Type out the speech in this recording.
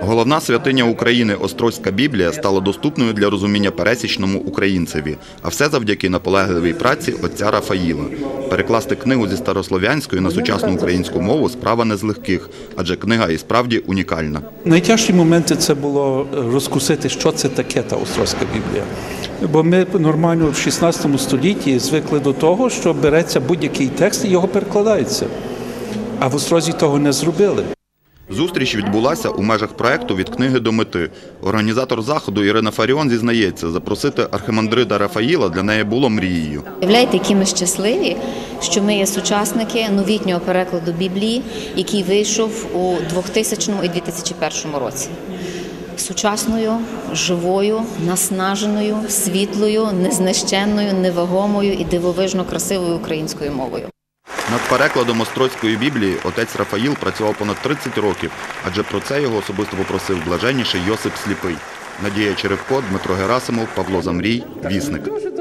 Головна святиня України Острозька Біблія стала доступною для розуміння пересічному українцеві, а все завдяки наполегливій праці отця Рафаїла. Перекласти книгу зі старослов'янської на сучасну українську мову справа не з легких, адже книга і справді унікальна. Найтяжчі моменти це було е, розкусити, що це таке та Острозька Біблія. Бо ми нормально в 16 столітті звикли до того, що береться будь-який текст і його перекладається. А в Острозі того не зробили. Зустріч відбулася у межах проекту від книги до мети. Організатор заходу Ірина Фаріон зізнається, запросити архимандрита Рафаїла для неї було мрією. Уявляєте, які ми щасливі, що ми є сучасники новітнього перекладу Біблії, який вийшов у 2000 і 2001 році. Сучасною, живою, наснаженою, світлою, незнищенною, невагомою і дивовижно красивою українською мовою. Над перекладом Острозької Біблії отець Рафаїл працював понад 30 років, адже про це його особисто попросив блаженніший Йосип Сліпий. Надія Черевко, Дмитро Герасимов, Павло Замрій, Вісник.